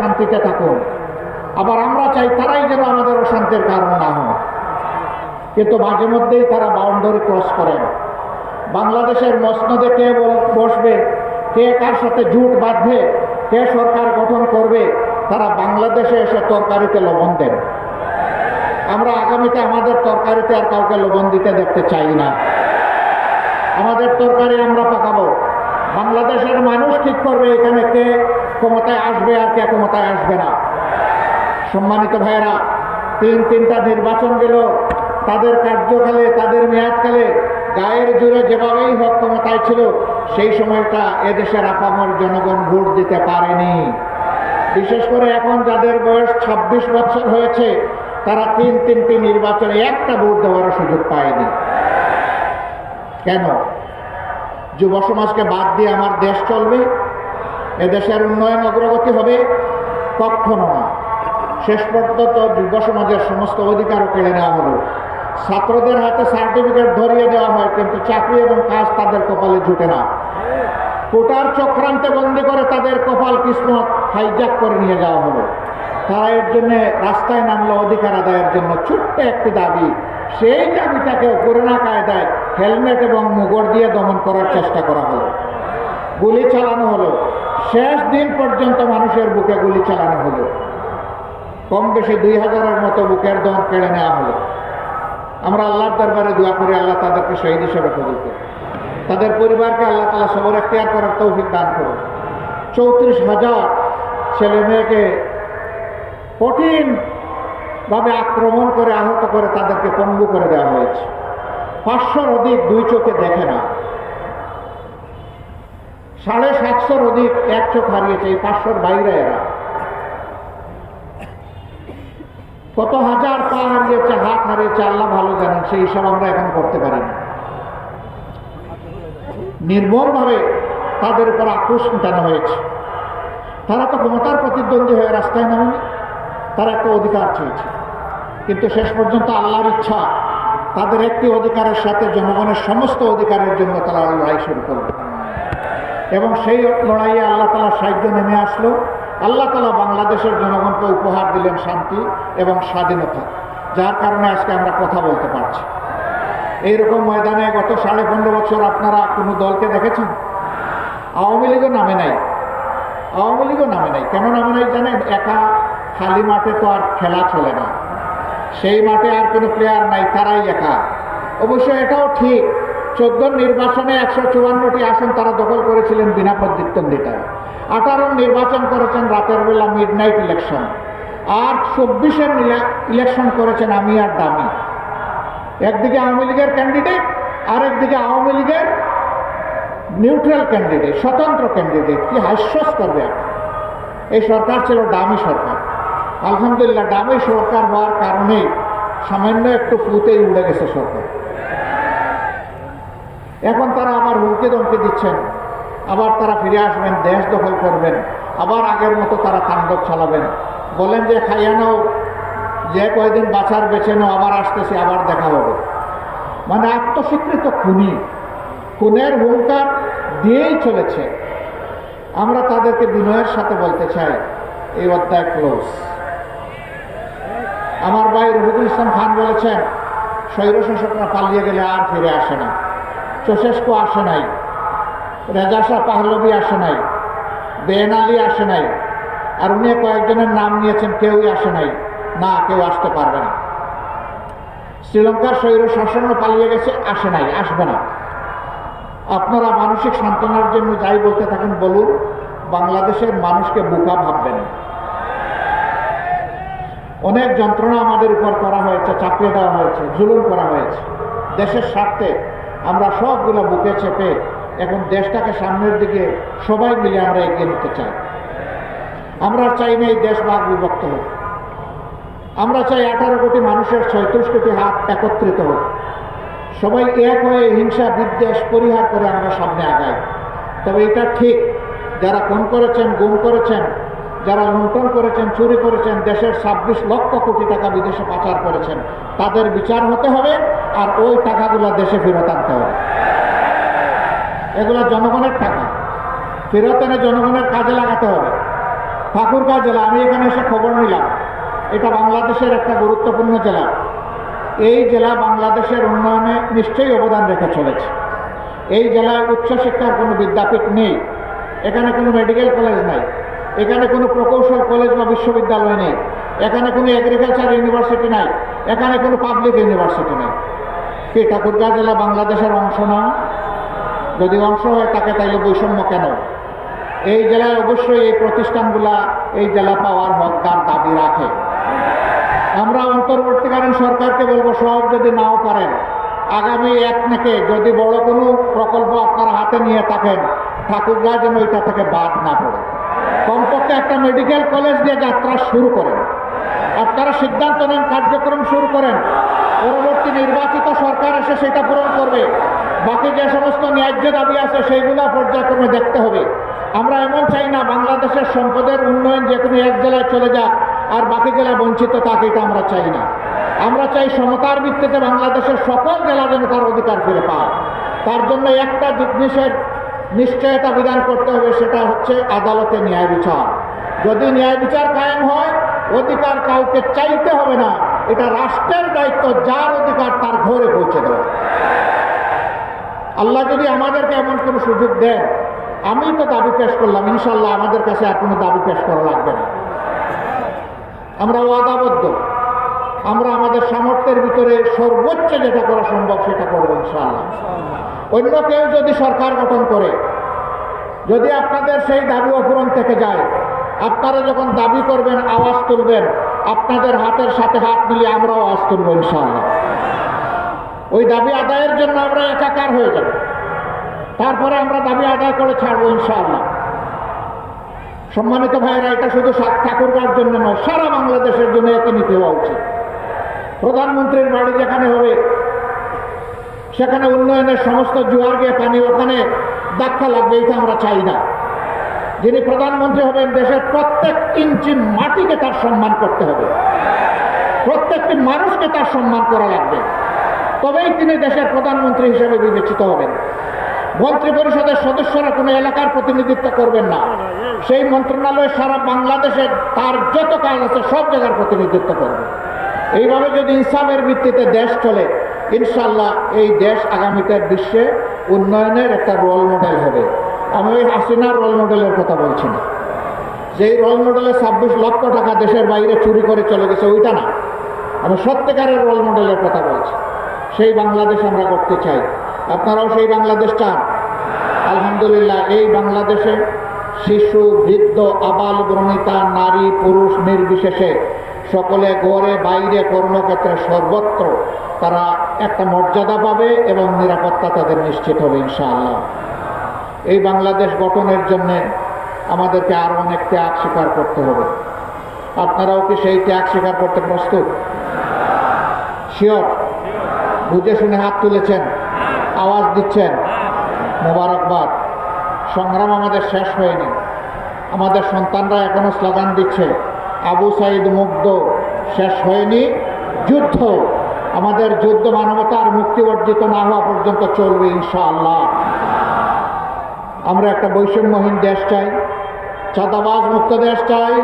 শান্তিতে থাকুন। আবার আমরা চাই তারাই যেন আমাদের অশান্তির কারণ না হয় কিন্তু মাঝে মধ্যেই তারা বাউন্ডারি ক্রস করেন। বাংলাদেশের মসনদে কে বসবে, কে কার সাথে জুট বাঁধবে, কে সরকার গঠন করবে, তারা বাংলাদেশে এসে তরকারিতে লবণ দেন। আমরা আগামীতে আমাদের তরকারিতে আর কাউকে লবণ দিতে দেখতে চাই না। আমাদের তরকারি আমরা পাকাবো। বাংলাদেশের মানুষ ঠিক করবে এখানে কে ক্ষমতায় আসবে আর কে ক্ষমতায় আসবে না। সম্মানিত ভাইয়েরা, তিন তিনটা নির্বাচন গেল। তাদের কার্যকালে, তাদের মেয়াদকালে গায়ের জুড়ে যেভাবেই হোক ক্ষমতায় ছিল, সেই সময়টা এদেশের আপামর জনগণ ভোট দিতে পারেনি। বিশেষ করে এখন যাদের বয়স ২৬ বছর হয়েছে, তারা তিন তিনটি নির্বাচনে একটা ভোট দেওয়ার সুযোগ পায়নি। কেন? যুব সমাজকে বাদ দিয়ে আমার দেশ চলবে এদেশের উন্নয়ন অগ্রগতি হবে কখনো না। শেষ পর্যন্ত যুব সমাজের সমস্ত অধিকারও কেড়ে নেওয়া হলো ছাত্রদের হাতে সার্টিফিকেট ধরিয়ে দেওয়া হয়, কিন্তু চাকরি এবং কাজ তাদের কপালে জুটে না। কোটার চক্রান্তে বন্দি করে তাদের কপাল কিসমত হাইজ্যাক করে নিয়ে যাওয়া হলো। তারা এর জন্য রাস্তায় নামলো অধিকার আদায়ের জন্য। ছোট্ট একটি দাবি, সেই দাবিটাকেও করোনা কায়দায় হেলমেট এবং মুগর দিয়ে দমন করার চেষ্টা করা হলো। গুলি চালানো হলো। শেষ দিন পর্যন্ত মানুষের বুকে গুলি চালানো হলো। কম বেশি দুই হাজারের মতো বুকের দম কেড়ে নেওয়া হলো। আমরা আল্লাহর দরবারে দোয়া করি, আল্লাহ তাদেরকে শহীদ হিসেবে কবুল করুন। তাদের পরিবারকে আল্লাহ তালা সবর এখতিয়ার করার তৌফিক দান করুন। চৌত্রিশ হাজার ছেলে মেয়েকে কঠিনভাবে আক্রমণ করে, আহত করে তাদেরকে পঙ্গু করে দেওয়া হয়েছে। পাঁচশোর অধিক দুই চোখে দেখে না। সাড়ে সাতশোর অধিক এক চোখ হারিয়েছে এই পাঁচশোর বাইরে এরা। কত হাজার পা হারিয়েছে, হাত হারিয়েছে, আল্লাহ ভালো জানেন, সেই হিসাব আমরা এখন করতে পারি না। নির্মমভাবে তাদের উপর আক্রোশ মেটানো হয়েছে। তারা তো ক্ষমতার প্রতিদ্বন্দ্বী হয়ে রাস্তায় নামেনি, তারা একটা অধিকার চেয়েছে। কিন্তু শেষ পর্যন্ত আল্লাহর ইচ্ছা, তাদের একটি অধিকারের সাথে জনগণের সমস্ত অধিকারের জন্য তারা লড়াই শুরু করবে। এবং সেই লড়াইয়ে আল্লাহ তালা সাহায্য নেমে আসলো। আল্লাহ তালা বাংলাদেশের জনগণকে উপহার দিলেন শান্তি এবং স্বাধীনতা, যার কারণে আজকে আমরা কথা বলতে পারছি। এইরকম ময়দানে গত সাড়ে পনেরো বছর আপনারা কোনো দলকে দেখেছেন? আওয়ামী লীগও নামে নাই। আওয়ামী লীগও নামে নাই। কেন নামে নাই জানেন? একা খালি মাঠে তো আর খেলা চলে না। সেই মাঠে আর কোনো প্লেয়ার নাই, তারাই একা। অবশ্য এটাও ঠিক চোদ্দ নির্বাচনে একশো চুয়ান্নটি আসন তারা দখল করেছিলেন বিনা প্রতিদ্বন্দ্বিতায় আঠারো নির্বাচন করেছেন রাতের বেলা মিড নাইট ইলেকশন আর চব্বিশের ইলেকশন করেছেন আমি আর দামি। একদিকে আওয়ামী লীগের ক্যান্ডিডেট আরেকদিকে আওয়ামী লীগের নিউট্রাল ক্যান্ডিডেট স্বতন্ত্র ক্যান্ডিডেট কি হাস্যস্কর ব্যাপার। এই সরকার ছিল দামি সরকার। আলহামদুলিল্লাহ, দামি সরকার হওয়ার কারণে সামান্য একটু ফুতেই উড়ে গেছে সরকার। এখন তারা আমার হুমকি দমকি দিচ্ছেন। আবার তারা ফিরে আসবেন, দেশ দখল করবেন। আবার আগের মতো তারা তাণ্ডব চালাবেন। বলেন যে, খাইয়া নাও। যে কয়দিন বাঁচার বেছে নাও, আবার আসতেছে, আবার দেখা হবে। মানে আত্মস্বীকৃত খুনি। খুনের হুঙ্কার দিয়েই চলেছে। আমরা তাদেরকে বিনয়ের সাথে বলতে চাই, এই অধ্যায় ক্লোজ। আমার ভাই রফিকুল ইসলাম খান বলেছেন, স্বৈরশাসকরা পালিয়ে গেলে আর ফিরে আসে না। চোশেস্কো আসে নাই রেজা শাহ পাহলবি আসে নাই বেন আলী আসে নাই, আর উনি কয়েকজনের নাম নিয়েছেন, কেউই আসে নাই। না, কেউ আসতে পারবে না। শ্রীলঙ্কার স্বৈর শাসনও পালিয়ে গেছে, আসে নাই, আসবে না। আপনারা মানসিক সান্ত্বনার জন্য যাই বলতে থাকেন, বলুন, বাংলাদেশের মানুষকে বোকা ভাববেন। অনেক যন্ত্রণা আমাদের উপর করা হয়েছে, চাপিয়ে দেওয়া হয়েছে, জুলুম করা হয়েছে। দেশের স্বার্থে আমরা সবগুলো বুকে চেপে এখন দেশটাকে সামনের দিকে সবাই মিলে আমরা এগিয়ে নিতে চাই। আমরা চাই না এই দেশ ভাগ বিভক্ত হোক। আমরা চাই আঠারো কোটি মানুষের ছয়ত্রিশ কোটি হাত একত্রিত হোক। সবাই এক হয়ে হিংসা, বিদ্বেষ পরিহার করে আমরা সামনে আগাই। তবে এটা ঠিক, যারা খুন করেছেন, গুম করেছেন, যারা লুণ্ঠন করেছেন, চুরি করেছেন, দেশের ছাব্বিশ লক্ষ কোটি টাকা বিদেশে পাচার করেছেন, তাদের বিচার হতে হবে। আর ওই টাকাগুলো দেশে ফেরত আনতে হবে। এগুলো জনগণের টাকা। ফেরত এনে জনগণের কাজে লাগাতে হবে। ঠাকুরগাঁও জেলা, আমি এখানে এসে খবর নিলাম, এটা বাংলাদেশের একটা গুরুত্বপূর্ণ জেলা। এই জেলা বাংলাদেশের উন্নয়নে নিশ্চয়ই অবদান রেখে চলেছে। এই জেলায় উচ্চশিক্ষার কোনো বিদ্যাপীঠ নেই। এখানে কোনো মেডিকেল কলেজ নাই। এখানে কোনো প্রকৌশল কলেজ বা বিশ্ববিদ্যালয় নেই। এখানে কোনো এগ্রিকালচার ইউনিভার্সিটি নাই। এখানে কোনো পাবলিক ইউনিভার্সিটি নেই। কি ঠাকুরগাঁ জেলা বাংলাদেশের অংশ না, যদি অংশ হয় তাকে তাইলে বৈষম্য কেন? এই জেলায় অবশ্যই এই প্রতিষ্ঠানগুলা, এই জেলা পাওয়ার হকদার দাবি রাখে। আমরা অন্তর্বর্তীকালীন সরকারকে বলব, সব যদি নাও পারেন, আগামী এক থেকে যদি বড় কোনো প্রকল্প আপনারা হাতে নিয়ে থাকেন ঠাকুরগাঁ যেন এটা থেকে বাদ না পড়ে। কমপক্ষে একটা মেডিকেল কলেজ দিয়ে যাত্রা শুরু করেন। আপনারা সিদ্ধান্ত নেন, কার্যক্রম শুরু করেন। পরবর্তী নির্বাচিত সরকার এসে সেটা পূরণ করবে। বাকি যে সমস্ত ন্যায্য দাবি আছে সেইগুলো পর্যায়ক্রমে দেখতে হবে। আমরা এমন চাই না বাংলাদেশের সম্পদের উন্নয়ন যে কোনো এক জেলায় চলে যাক আর বাকি জেলা বঞ্চিত থাকে, এটা আমরা চাই না। আমরা চাই সমতার ভিত্তিতে বাংলাদেশের সকল জেলা যেন তার অধিকার ফিরে পায়। তার জন্য একটা জিনিসের নিশ্চয়তা বিধান করতে হবে, সেটা হচ্ছে আদালতে ন্যায় বিচার। যদি ন্যায় বিচার কায়েম হয়, অধিকার কাউকে চাইতে হবে না। এটা রাষ্ট্রের দায়িত্ব, যার অধিকার তার ঘরে পৌঁছে দেওয়া। আল্লাহ যদি আমাদেরকে এমন কোনো সুযোগ দেন, আমি তো দাবি পেশ করলাম ইনশাল্লাহ আমাদের কাছে আর কোনো দাবি পেশ করা লাগবে না। আমরা ওয়াদাবদ্ধ। আমরা আমাদের সামর্থ্যের ভিতরে সর্বোচ্চ যেটা করা সম্ভব সেটা করব ইনশাল্লাহ অন্য কেউ যদি সরকার গঠন করে, যদি আপনাদের সেই দাবি অপূরণ থেকে যায়, আপনারা যখন দাবি করবেন, আওয়াজ তুলবেন আপনাদের হাতের সাথে হাত মিলিয়ে আমরাও তুলব ইনশাআল্লাহ। ওই দাবি আদায়ের জন্য আমরা একাকার হয়ে যাব। তারপরে আমরা দাবি আদায় করে ছাড়বো ইনশাআল্লাহ। সম্মানিত ভাইয়েরা, এটা শুধু সাত ঠাকুরগার জন্য নয়, সারা বাংলাদেশের জন্য একে নিতে হওয়া উচিত। প্রধানমন্ত্রীর বাড়ি যেখানে হবে, সেখানে উন্নয়নের সমস্ত জোয়ার গিয়ে পানি ওখানে ধাক্কা লাগবে, এটা আমরা চাই না। যিনি প্রধানমন্ত্রী হবেন, দেশের প্রত্যেক ইঞ্চি মাটিকে তার সম্মান করতে হবে। প্রত্যেকটি মানুষকে তার সম্মান করা লাগবে। তবেই তিনি দেশের প্রধানমন্ত্রী হিসেবে বিবেচিত হবেন। মন্ত্রী পরিষদের সদস্যরা কোনো এলাকার প্রতিনিধিত্ব করবেন না। সেই মন্ত্রণালয় সারা বাংলাদেশে তার যত কাজ আছে, সব জায়গার প্রতিনিধিত্ব করবে। এইভাবে যদি ইনসামের ভিত্তিতে দেশ চলে ইনশাল্লাহ এই দেশ আগামীতে বিশ্বে উন্নয়নের একটা রোল মডেল হবে। আমি ওই হাসিনার রোল মডেলের কথা বলছি না। যেই রোল মডেলে ছাব্বিশ লক্ষ টাকা দেশের বাইরে চুরি করে চলে গেছে, ওইটা না। আমি সত্যিকারের রোল মডেলের কথা বলছি। সেই বাংলাদেশ আমরা করতে চাই। আপনারাও সেই বাংলাদেশ চান। আলহামদুলিল্লাহ, এই বাংলাদেশে শিশু, বৃদ্ধ, আবাল, ব্রণিতা, নারী, পুরুষ নির্বিশেষে সকলে ঘরে, বাইরে কর্মক্ষেত্রে সর্বত্র তারা একটা মর্যাদা পাবে এবং নিরাপত্তা তাদের নিশ্চিত হবে, ইনশাআল্লাহ। এই বাংলাদেশ গঠনের জন্যে আমাদেরকে আরও অনেক ত্যাগ স্বীকার করতে হবে। আপনারাও কি সেই ত্যাগ স্বীকার করতে প্রস্তুত? শিওর? বুঝে শুনে হাত তুলেছেন, আওয়াজ দিচ্ছেন। মোবারকবাদ। সংগ্রাম আমাদের শেষ হয়নি। আমাদের সন্তানরা এখনও স্লোগান দিচ্ছে, আবু সাইদ মুগ্ধ, শেষ হয়নি, যুদ্ধ। আমাদের যুদ্ধ মানবতার মুক্তি অর্জিত না হওয়া পর্যন্ত চলবে ইনশাআল্লাহ। আমরা একটা বৈষম্যহীন দেশ চাই, চাঁদাবাজ মুক্ত দেশ চাই,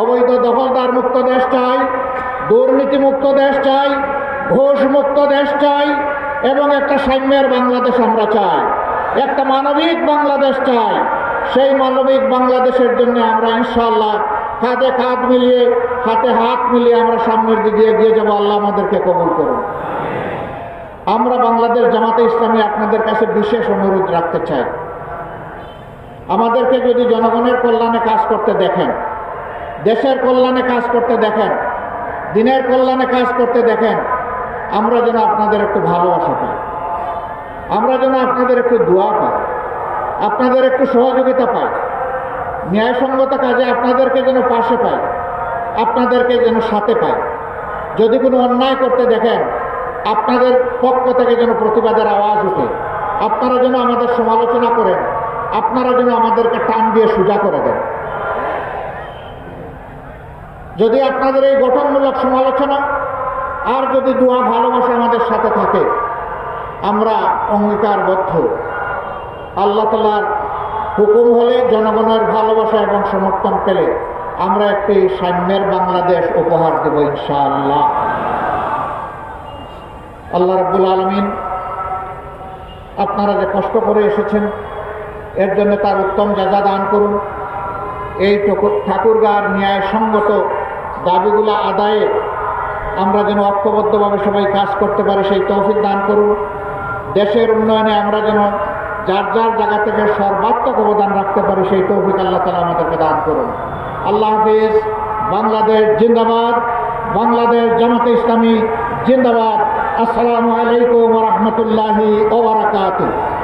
অবৈধ দখলদার মুক্ত দেশ চাই দুর্নীতি মুক্ত দেশ চাই ঘোষ মুক্ত দেশ চাই, এবং একটা সাম্যের বাংলাদেশ আমরা চাই। একটা মানবিক বাংলাদেশ চাই। সেই মানবিক বাংলাদেশের জন্য আমরা ইনশাল্লাহ কাঁধে কাঁধ মিলিয়ে, হাতে হাত মিলিয়ে আমরা সামনের দিকে এগিয়ে যাব। আল্লাহ আমাদেরকে কবল করুন। আমরা বাংলাদেশ জামাতে ইসলামী আপনাদের কাছে বিশেষ অনুরোধ রাখতে চাই। আমাদেরকে যদি জনগণের কল্যাণে কাজ করতে দেখেন, দেশের কল্যাণে কাজ করতে দেখেন, দিনের কল্যাণে কাজ করতে দেখেন, আমরা যেন আপনাদের একটু ভালোবাসা পাই। আমরা যেন আপনাদের একটু দোয়া পাই, আপনাদের একটু সহযোগিতা পাই। ন্যায়সঙ্গত কাজে আপনাদেরকে যেন পাশে পাই, আপনাদেরকে যেন সাথে পাই। যদি কোনো অন্যায় করতে দেখেন, আপনাদের পক্ষ থেকে যেন প্রতিবাদের আওয়াজ উঠে। আপনারা যেন আমাদের সমালোচনা করেন আপনারা যেন আমাদেরকে টান দিয়ে সোজা করে দেন। যদি আপনাদের এই গঠনমূলক সমালোচনা আর যদি দোয়া ভালোবাসা আমাদের সাথে থাকে, আমরা অঙ্গীকারবদ্ধ। আল্লাহ তালার হুকুম হলে জনগণের ভালোবাসা এবং সমর্থন পেলে আমরা একটি সাম্যের বাংলাদেশ উপহার দেব ইনশাআল্লাহ। আল্লাহ রাব্বুল আলমিন, আপনারা যে কষ্ট করে এসেছেন এর জন্য তার উত্তম যাজা দান করুন। এই ঠাকুর- ঠাকুরগার ন্যায়সঙ্গত দাবিগুলো আদায়ে আমরা যেন ঐক্যবদ্ধভাবে সবাই কাজ করতে পারি, সেই তৌফিক দান করুন। দেশের উন্নয়নে আমরা যেন যার যার জায়গা থেকে সর্বাত্মক অবদান রাখতে পারি, সেই তৌফিক আল্লাহ তালা আমাদেরকে দান করুন। আল্লাহ হাফিজ, বাংলাদেশ জিন্দাবাদ, বাংলাদেশ জামাতে ইসলামী জিন্দাবাদ। আসসালামু আলাইকুম রহমতুল্লাহি ওবরাকাতুহ